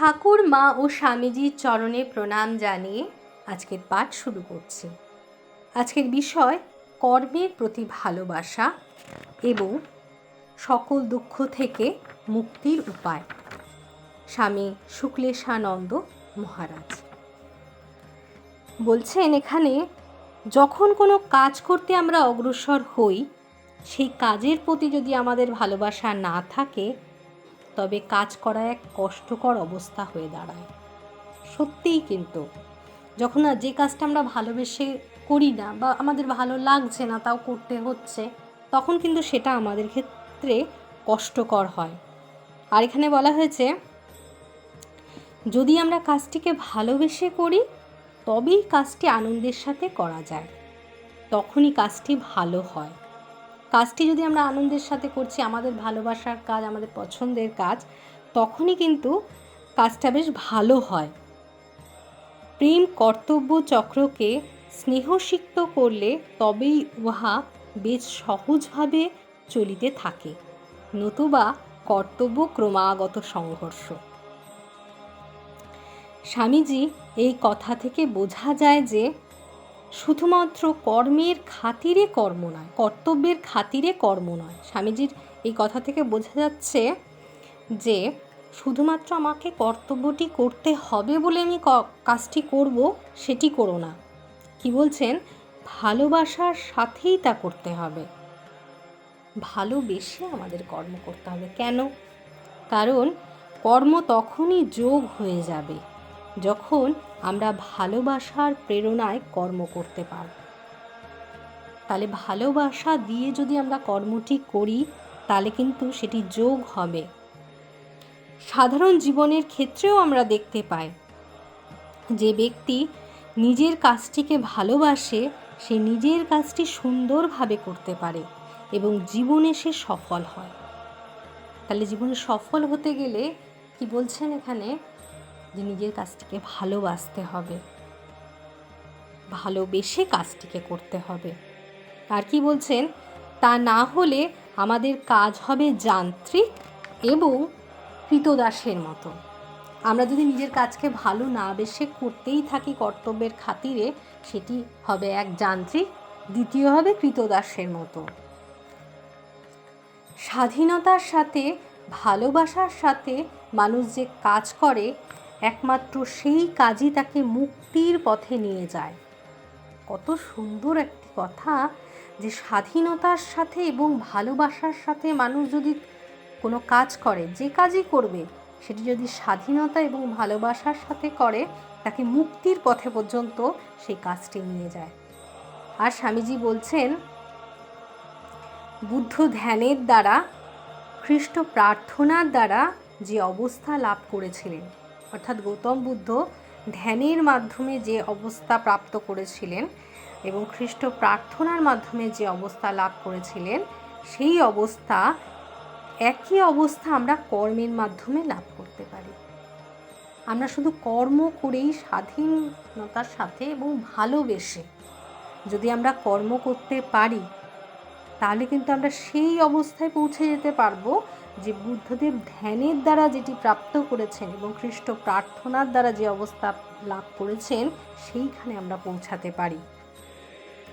ঠাকুর, মা ও স্বামীজির চরণে প্রণাম জানিয়ে আজকের পাঠ শুরু করছি। আজকের বিষয়, কর্মের প্রতি ভালোবাসা এবং সকল দুঃখ থেকে মুক্তির উপায়। স্বামী শুক্লেশানন্দ মহারাজ। বলছেন এখানে, যখন কোনো কাজ করতে আমরা অগ্রসর হই, সেই কাজের প্রতি যদি আমাদের ভালোবাসা না থাকে তবে কাজ করা এক কষ্টকর অবস্থা হয়ে দাঁড়ায়। সত্যিই কিন্তু, যখন না যে কাজটা আমরা ভালোবেসে করি না বা আমাদের ভালো লাগছে না, তাও করতে হচ্ছে, তখন কিন্তু সেটা আমাদের ক্ষেত্রে কষ্টকর হয়। আর এখানে বলা হয়েছে, যদি আমরা কাজটিকে ভালোবেসে করি, তবেই কাজটি আনন্দের সাথে করা যায়। তখনই কাজটি ভালো হয়। কাজটি যদি আমরা আনন্দের সাথে করছি, আমাদের ভালোবাসার কাজ, আমাদের পছন্দের কাজ, তখনই কিন্তু কাজটা বেশ ভালো হয়। প্রেম কর্তব্য চক্রকে স্নেহসিক্ত করলে তবেই উহা বেশ সহজভাবে চলিতে থাকে, নতুবা কর্তব্য ক্রমাগত সংঘর্ষ। স্বামীজি এই কথা থেকে বোঝা যায় যে শুধুমাত্র কর্মের খাতিরে কর্ম নয়, কর্তব্যের খাতিরে কর্ম নয়। স্বামীজির এই কথা থেকে বোঝা যাচ্ছে যে শুধুমাত্র আমাকে কর্তব্যটি করতে হবে বলে আমি কাজটি করব, সেটি করো না। কি বলছেন? ভালোবাসার সাথেই তা করতে হবে। ভালোবেসে আমাদের কর্ম করতে হবে। কেন? কারণ কর্ম তখনই যোগ হয়ে যাবে। যখন আমরা ভালোবাসার প্রেরণায় কর্ম করতে পারব। তাহলে ভালোবাসা দিয়ে যদি আমরা কর্মটি করি, তাহলে কিন্তু সেটি যোগ হবে। সাধারণ জীবনের ক্ষেত্রেও আমরা দেখতে পাই যে ব্যক্তি নিজের কাজটিকে ভালোবাসে, সে নিজের কাজটি সুন্দরভাবে করতে পারে এবং জীবনে সে সফল হয়। তাহলে জীবনে সফল হতে গেলে কি বলছেন এখানে? যে নিজের কাজটিকে ভালোবাসতে হবে। ভালোবেসে কাজটিকে করতে হবে। আর কি বলছেন? তা না হলে আমাদের কাজ হবে যান্ত্রিক এবং কৃতদাসের মতো। আমরা যদি নিজের কাজকে ভালো না বেশে করতেই থাকি কর্তব্যের খাতিরে, সেটি হবে এক যান্ত্রিক, দ্বিতীয় হবে কৃতদাসের মতো। স্বাধীনতার সাথে, ভালোবাসার সাথে মানুষ যে কাজ করে একমাত্র সেই কাজই তাকে মুক্তির পথে নিয়ে যায়। কত সুন্দর একটি কথা যে স্বাধীনতার সাথে এবং ভালোবাসার সাথে মানুষ যদি কোনো কাজ করে, যে কাজই করবে, সেটি যদি স্বাধীনতা এবং ভালোবাসার সাথে করে, তাকে মুক্তির পথে পর্যন্ত সেই কাজটি নিয়ে যায়। আর স্বামীজি বলছেন, বুদ্ধ ধ্যানের দ্বারা, খ্রিস্ট প্রার্থনার দ্বারা যে অবস্থা লাভ করেছিলেন অর্থাৎ গৌতম বুদ্ধ ধ্যানের মাধ্যমে যে অবস্থা প্রাপ্ত করেছিলেন এবং খ্রিস্ট প্রার্থনার মাধ্যমে যে অবস্থা লাভ করেছিলেন, সেই অবস্থা, একই অবস্থা আমরা কর্মের মাধ্যমে লাভ করতে পারি। আমরা শুধু কর্ম করেই স্বাধীনতার সাথে এবং ভালোবেসে যদি আমরা কর্ম করতে পারি, তাহলে কিন্তু আমরা সেই অবস্থায় পৌঁছে যেতে পারব যে বুদ্ধদেব ধ্যানের দ্বারা যেটি প্রাপ্ত করেছেন এবং খ্রিস্ট প্রার্থনার দ্বারা যে অবস্থা লাভ করেছেন, সেইখানে আমরা পৌঁছাতে পারি।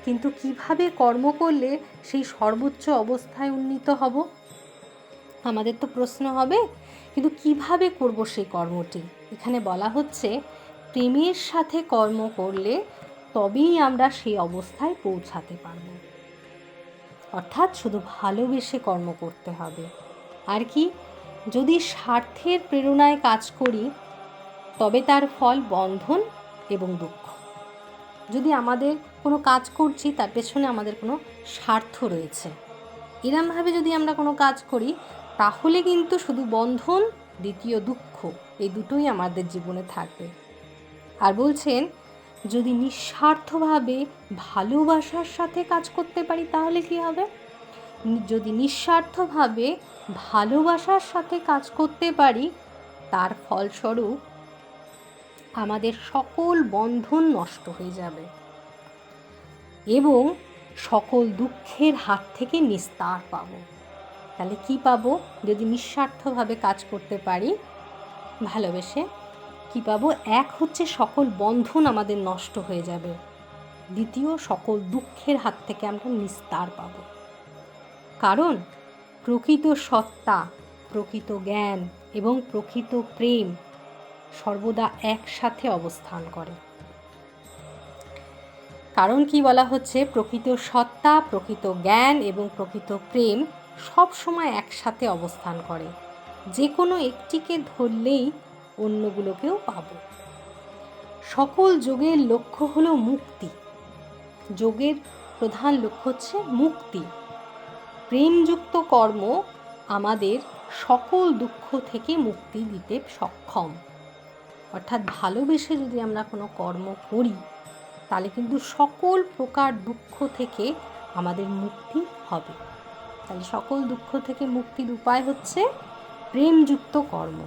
কিন্তু কীভাবে কর্ম করলে সেই সর্বোচ্চ অবস্থায় উন্নীত হব? আমাদের তো প্রশ্ন হবে, কিন্তু কীভাবে করব সেই কর্মটি? এখানে বলা হচ্ছে, প্রেমের সাথে কর্ম করলে তবেই আমরা সেই অবস্থায় পৌঁছাতে পারব। অর্থাৎ শুধু ভালোবেসে কর্ম করতে হবে। আর কি? যদি স্বার্থের প্রেরণায় কাজ করি, তবে তার ফল বন্ধন এবং দুঃখ। যদি আমাদের কোনো কাজ করছি, তার পেছনে আমাদের কোনো স্বার্থ রয়েছে। এরমভাবে যদি আমরা কোনো কাজ করি, তাহলে কিন্তু শুধু বন্ধন, দ্বিতীয় দুঃখ, এই দুটোই আমাদের জীবনে থাকবে। আর বলছেন, যদি নিঃস্বার্থভাবে ভালোবাসার সাথে কাজ করতে পারি, তাহলে কি হবে? যদি নিঃস্বার্থভাবে ভালোবাসার সাথে কাজ করতে পারি, তার ফলস্বরূপ আমাদের সকল বন্ধন নষ্ট হয়ে যাবে এবং সকল দুঃখের হাত থেকে নিস্তার পাব। তাহলে কি পাবো? যদি নিঃস্বার্থভাবে কাজ করতে পারি, ভালোবেসে, কি পাবো? এক হচ্ছে সকল বন্ধন আমাদের নষ্ট হয়ে যাবে। দ্বিতীয়, সকল দুঃখের হাত থেকে আমরা নিস্তার পাব। কারণ প্রকৃত সত্তা, প্রকৃত জ্ঞান এবং প্রকৃত প্রেম সর্বদা একসাথে অবস্থান করে। কারণ কি বলা হচ্ছে? প্রকৃত সত্তা, প্রকৃত জ্ঞান এবং প্রকৃত প্রেম সব সময় একসাথে অবস্থান করে। যে কোনো একটিকে ধরলেই অন্যগুলোকেও পাব। সকল যোগের লক্ষ্য হলো মুক্তি। যোগের প্রধান লক্ষ্য হচ্ছে মুক্তি। প্রেমযুক্ত কর্ম আমাদের সকল দুঃখ থেকে মুক্তি দিতে সক্ষম। অর্থাৎ ভালোবেসে যদি আমরা কোনো কর্ম করি, তাহলে কিন্তু সকল প্রকার দুঃখ থেকে আমাদের মুক্তি হবে। তাহলে সকল দুঃখ থেকে মুক্তির উপায় হচ্ছে প্রেমযুক্ত কর্ম।